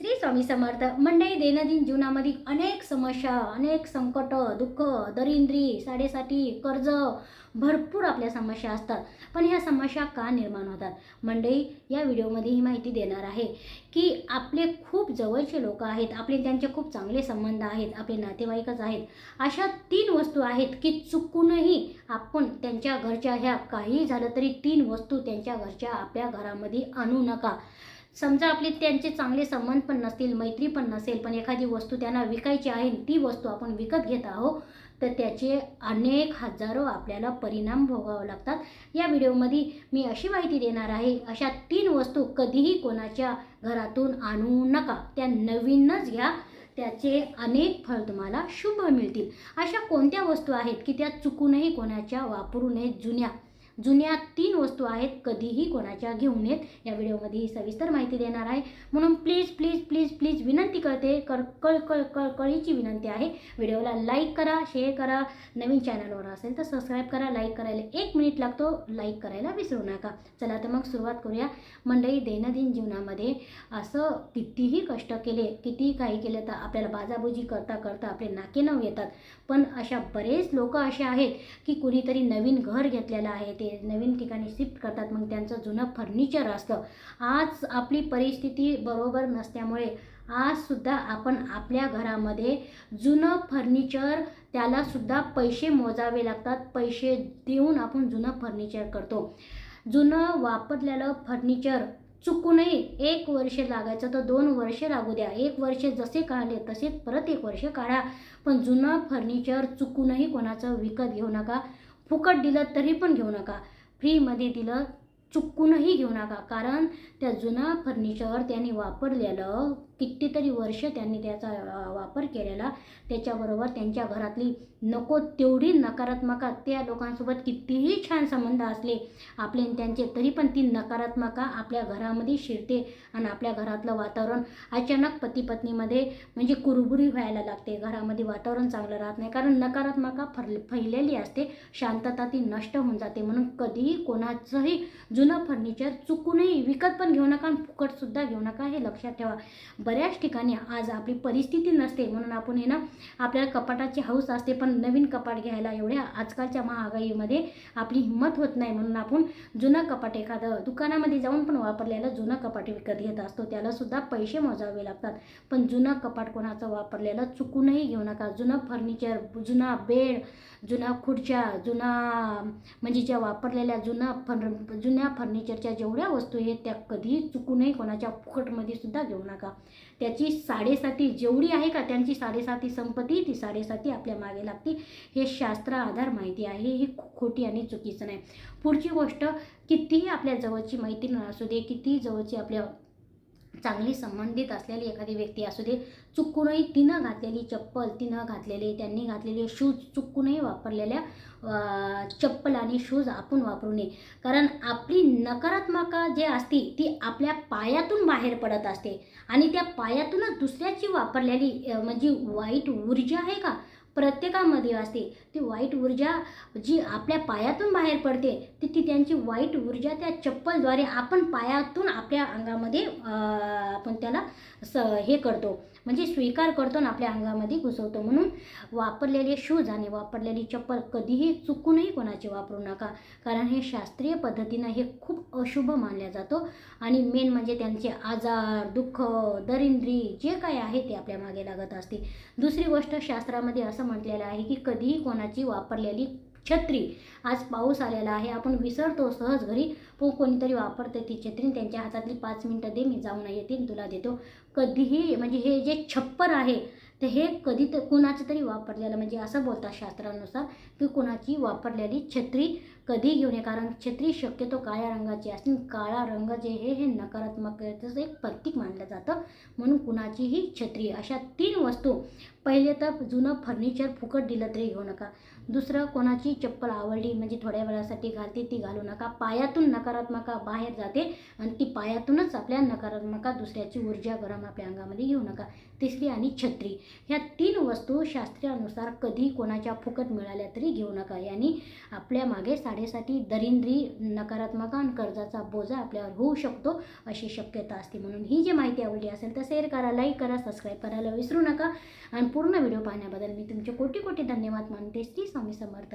श्री स्वामी समर्थ. मंडळी दैनंदिन जीवनामध्ये अनेक समस्या अनेक संकट दुःख दरिंद्री साडेसाठी कर्ज भरपूर आपल्या समस्या असतात. पण ह्या समस्या का निर्माण होतात? मंडळी या व्हिडिओमध्ये ही माहिती देणार आहे की आपले खूप जवळचे लोक आहेत आपले त्यांचे खूप चांगले संबंध आहेत आपले नातेवाईकच आहेत. अशा तीन वस्तू आहेत की चुकूनही आपण त्यांच्या घरच्या ह्या काही झालं तरी तीन वस्तू त्यांच्या घरच्या आपल्या घरामध्ये आणू नका. समजा आपले त्यांचे चांगले संबंध पण नसतील मैत्री पण नसेल पण एखादी वस्तू त्यांना विकायची आहे ती वस्तू आपण विकत घेत आहोत तर त्याचे अनेक हजारो आपल्याला परिणाम भोगावे लागतात. या व्हिडिओमध्ये मी अशी माहिती देणार आहे अशा तीन वस्तू कधीही कोणाच्या घरातून आणू नका. त्या नवीनच घ्या त्याचे अनेक फळ तुम्हाला शुभ मिळतील. अशा कोणत्या वस्तू आहेत की त्या चुकूनही कोणाच्या वापरू नये जुन्या? जुन्या तीन वस्तू आहेत कधीही कोणाच्या घेऊ नयेत या व्हिडिओमध्ये ही सविस्तर माहिती देणार आहे. म्हणून प्लीज प्लीज प्लीज प्लीज विनंती करते. कर कळ कळ कळ कळीची विनंती आहे. व्हिडिओला लाईक करा शेअर करा. नवीन चॅनलवर असेल तर सबस्क्राईब करा. लाईक करायला एक मिनिट लागतो. लाईक करायला विसरू नका. चला तर मग सुरुवात करूया. मंडळी दैनंदिन जीवनामध्ये असं कितीही कष्ट केले कितीही काही केलं तर आपल्याला बाजाबुजी करता करता आपले नाके नऊ येतात. पण अशा बरेच लोक असे आहेत की कुणीतरी नवीन घर घेतलेलं आहे. ते नवीन ठिकाणी शिफ्ट करतात मग त्यांचं जुनं फर्निचर असतं. आज आपली परिस्थिती बरोबर नसल्यामुळे आजसुद्धा आपण आपल्या घरामध्ये जुनं फर्निचर त्यालासुद्धा पैसे मोजावे लागतात पैसे देऊन आपण जुनं फर्निचर करतो. जुनं वापरलेलं फर्निचर चुकूनही एक वर्ष लागायचं तर दोन वर्ष लागू द्या. एक वर्ष जसे काढले तसेच परत एक वर्ष काढा. पण जुनं फर्निचर चुकूनही कोणाचं विकत घेऊ नका. फुकट दिलं तरी पण घेऊ नका. फ्रीमध्ये दिलं चुकूनही घेऊ नका. कारण त्या जुना फर्निचर त्याने वापरलेलं कितीतरी वर्ष त्यांनी त्याचा वापर केलेला. त्याच्याबरोबर त्यांच्या घरातली नको तेवढी नकारात्मका त्या लोकांसोबत कितीही छान संबंध असले आपले त्यांचे तरी पण ती नकारात्मका आपल्या घरामध्ये शिरते आणि आपल्या घरातलं वातावरण अचानक पती पत्नीमध्ये म्हणजे कुरबुरी व्हायला लागते. घरामध्ये वातावरण चांगलं राहत नाही कारण नकारात्मका फर फैलेली असते. शांतता ती नष्ट होऊन जाते. म्हणून कधीही कोणाचंही जुनं फर्निचर चुकूनही विकत पण घेऊ नका आणि फुकटसुद्धा घेऊ नका हे लक्षात ठेवा. बऱ्याच ठिकाणी आज आपली परिस्थिती नसते. म्हणून आपण हे ना आपल्याला कपाटाची हौस असते पण नवीन कपाट घ्यायला एवढ्या आजकालच्या महागाईमध्ये आपली हिंमत होत नाही. म्हणून आपण जुनं कपाट एखादं दुकानामध्ये जाऊन पण वापरलेलं जुनं कपाट विकत घेत असतो. त्यालासुद्धा पैसे मोजावे लागतात. पण जुनं कपाट कोणाचं वापरलेलं चुकूनही घेऊ नका. जुनं फर्निचर जुना बेड जुना खुर्च्या जुना म्हणजे ज्या वापरलेल्या जुना फर् जुन्या फर्निचरच्या जेवढ्या वस्तू आहेत त्या कधीही चुकूनही कोणाच्या फुकटमध्ये सुद्धा घेऊ नका. त्याची साडेसाती जेवढी आहे का त्यांची साडेसाती संपत्ती ती साडेसाती आपल्या मागे लागते. हे शास्त्र आधार माहिती आहे ही खोटी आणि चुकीचं नाही. पुढची गोष्ट कितीही आपल्या जवळची मैत्रीण असू दे कितीही जवळची आपल्या चांगली संबंधित असलेली एखादी व्यक्ती असू दे चुकूनही तिनं घातलेली चप्पल तिनं घातलेले त्यांनी घातलेले शूज चुकूनही वापरलेल्या चप्पल आणि शूज आपण वापरू नये. कारण आपली नकारात्मक जे असते ती आपल्या पायातून बाहेर पडत असते. आणि त्या पायातूनच दुसऱ्याची वापरलेली म्हणजे वाईट ऊर्जा आहे का? प्रत्येकामध्ये असते. ती वाईट ऊर्जा जी आपल्या पायातून बाहेर पडते ती ती त्यांची वाईट ऊर्जा त्या चप्पलद्वारे आपण पायातून आपल्या अंगामध्ये आपण त्याला स हे करतो. म्हणजे स्वीकार करतो आणि आपल्या अंगामध्ये घुसवतो म्हणून. वापरलेले शूज आणि वापरलेली चप्पल कधीही चुकूनही कोणाची वापरू नका. कारण हे शास्त्रीय पद्धतीनं हे खूप अशुभ मानल्या जातो. आणि मेन म्हणजे त्यांचे आजार दुःख दरिंद्री जे काय आहे ते आपल्या मागे लागत असते. दुसरी गोष्ट शास्त्रामध्ये असं म्हटलेलं आहे की कधीही कोणाची वापरलेली छत्री. आज पाऊस आलेला आहे. आपण विसरतो सहज घरी पण कोणीतरी वापरते ती छत्री त्यांच्या हातातली पाच मिनटं दे मी जाऊन येतील तुला देतो. कधीही म्हणजे हे जे छप्पर आहे तर हे कधी तर कुणाचं तरी वापरलेलं म्हणजे असं बोलतात शास्त्रानुसार की कुणाची वापरलेली छत्री कधी घेऊ नये. कारण छत्री शक्यतो काळ्या रंगाची असते. काळा रंग जे हे हे नकारात्मकतेचं एक प्रतीक मानलं जातं. म्हणून कुणाचीही छत्री अशा तीन वस्तू पहिले तर जुनं फर्निचर फुकट दिलं तरी घेऊ नका. दुसरं कोणाची चप्पल आवडली म्हणजे थोड्या वेळासाठी घालते ती घालू नका. पायातून नकारात्मका बाहेर जाते आणि ती पायातूनच आपल्या नकारात्मका दुसऱ्याची ऊर्जा गरम आपल्या अंगामध्ये घेऊ नका. तिसरी आणि छत्री. ह्या तीन वस्तू शास्त्रानुसार कधी कोणाच्या फुकट मिळाल्या तरी घेऊ नका. यांनी आपल्या मागे साडे साडेसाठी दरिंद्री नकारात्मक आणि कर्जाचा बोजा आपल्यावर होऊ शकतो अशी शक्यता असते. म्हणून ही जी माहिती आवडली असेल तर शेअर करा लाईक करा सबस्क्राईब करायला विसरू नका. आणि पूर्ण व्हिडिओ पाहण्याबद्दल मी तुमचे कोटी कोटी धन्यवाद मानते. श्री स्वामी समर्थ.